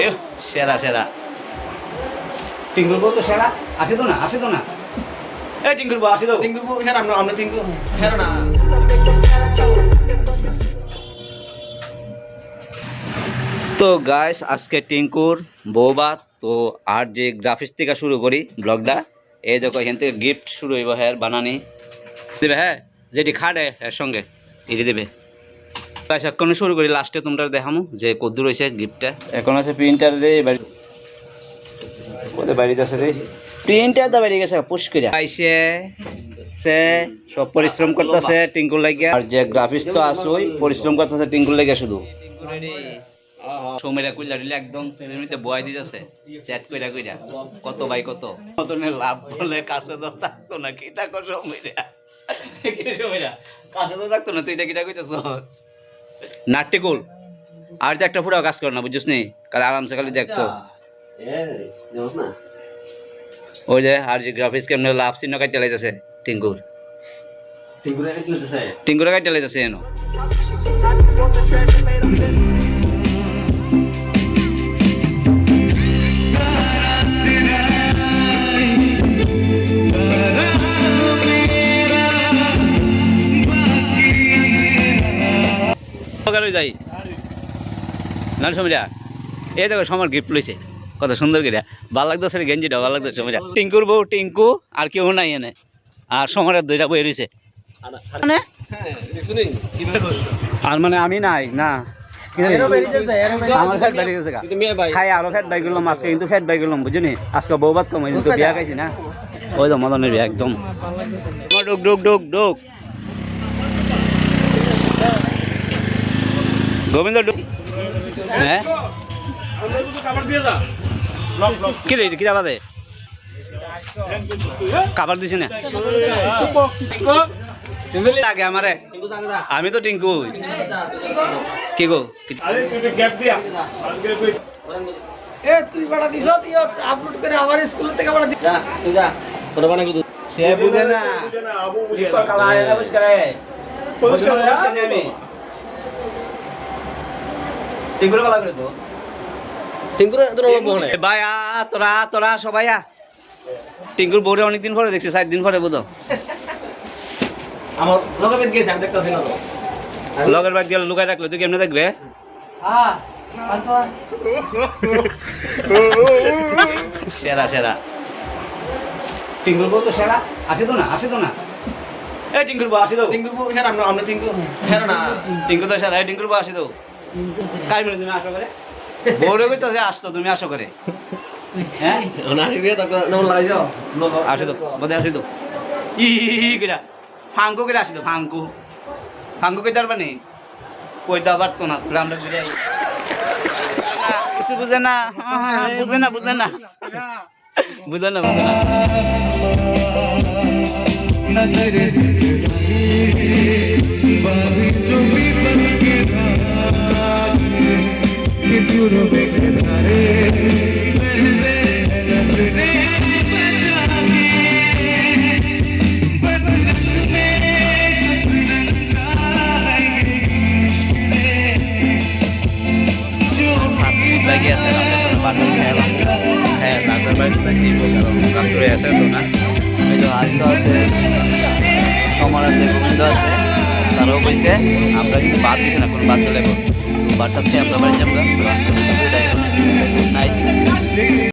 এ সেরা সেরা। টিঙ্কুর বউ তো সেরা। আসে তো না আসে তো না। এই টিঙ্কুর বউ আসে তো। টিঙ্কু স্যার আমরা আমরা টিঙ্কু স্যার না। তো গাইস আজকে টিঙ্কুর বৌবাত তো আর যে গ্রাফিক্স থেকে শুরু করি ব্লগটা এই দেখো এখান থেকে গিফট শুরু হইব হ্যাঁ বানানি। দেবে হ্যাঁ? যেটি খাটে এর সঙ্গে। এই দেবে। গাইস এখন শুরু করি লাস্টে তোমরা দেখামু যে কদ্দুর রয়েছে গিফটটা। এখন আছে প্রিন্টার রে বাড়ি বাড়িতে আছে রে? প্রিন্টার তো বেরিয়ে গেছে পুশ করে আইসে সব পরিশ্রম করতেছে টিঙ্কুর লাগিয়া। আর যে গ্রাফিক্স তো আসোই পরিশ্রম করতেছে টিঙ্কুর লাগিয়া শুধু। সৌমেরা কইলা দিলে একদম ফ্যামিলিতে বয় দিতেছে চ্যাট কইরা কইরা। কত ভাই কত? কতনে লাভ বলে কাছে তো থাকতো না কি থাকো সৌমেরা? কি সৌমেরা? কাছে তো থাকতো না তুই এটা কিটা কইতেছ নাট্যকুল আর তো একটা ফুটাও কাজ কর না বুঝছিস নি? কাল আরামসে খালি দেখতো ওই যে আর যে গ্রাফিক্স কেমনে লাভ চিহ্ন কাটতে লাইতেছে টিঙ্কুর। টিঙ্কুর কাটতে কিনতেছে টিঙ্কুরে কাটতে লাইতেছে এনো। সকালে যাই। না সমীরা এই দেখো সমর গিফট লইছে। কত সুন্দর করে। ভালো লাগতেছে রে গেঞ্জিটা ভালো লাগতেছে সমীরা। টিঙ্কুর বউ টিঙ্কু আর কেউ নাই এনে। আর সমরের দুইটা বই রয়েছে। মানে? হ্যাঁ আর মানে আমি নাই না। আমার ফ্যাট বাড়ি গেছে গা। কিন্তু মেয়ে ভাই। খাই আরও ফ্যাট বাই গেলাম আজকে কিন্তু ফ্যাট বাই গেলাম বুঝলি? আজকে বউ বাদ কম কিন্তু বিয়া খাইছি না। ওই তো মদনের বিয়া একদম। ডুক ডুক ডুক ডুক গোবিন্দ হ্যাঁ? কি রে কি যাবা দে কাবার দিছি না? আমারে। আমি তো টিঙ্কু কি গো? এ তুই বাড়া দিছ তুই আপলোড করে আমার স্কুল থেকে বাড়া যা তুই যা তোর বানা কিন্তু সে বুঝে না। কালা আয় আয় আমি টিঙ্কুর করে তো ভাই আ তোরা তোরা সবাই আ টিঙ্কুর বউরে অনেকদিন পরে দেখছি চার দিন পরে বুঝো। আমার লগে বেদ গেছে আমি দেখতাছি না লগের বাদ গেলে লুকাই রাখলে তুই কেমনে দেখবে? হ্যাঁ সেরা সেরা। টিঙ্কুর বউ তো সেরা। আসে তো না আসে তো না। এই টিঙ্কুর বউ আসে তো টিঙ্কু স্যার আমরা আমরা টিঙ্কু স্যার না। টিঙ্কু তো সেরা এই টিঙ্কুর বউ আসে তো কাই মিলে তুমি আসো করে। বউরে তো সে আসতো তুমি আসো করে। হ্যাঁ? না দিয়ে তো নমন লাগাইছ আসে তো বোধ আসে তো। ই কিরা ফাঙ্কু কিরা আসে তো ফাঙ্কু। ফাঙ্কু কে তার মানে কইতে পারতো না তোরা আমরা ঘুরে কিছু বুঝে না। হ্যাঁ, বুঝে না বুঝে না। বুঝে না বুঝে না। আছে তো না এই তো আদিত্য আছে সমর আছে গোবিন্দ আছে তারাও কইছে, আমরা কিন্তু বাদ দিছি না, কোনো বাদ চলে বাদ ভাবছি আমরা বাড়ি আমরা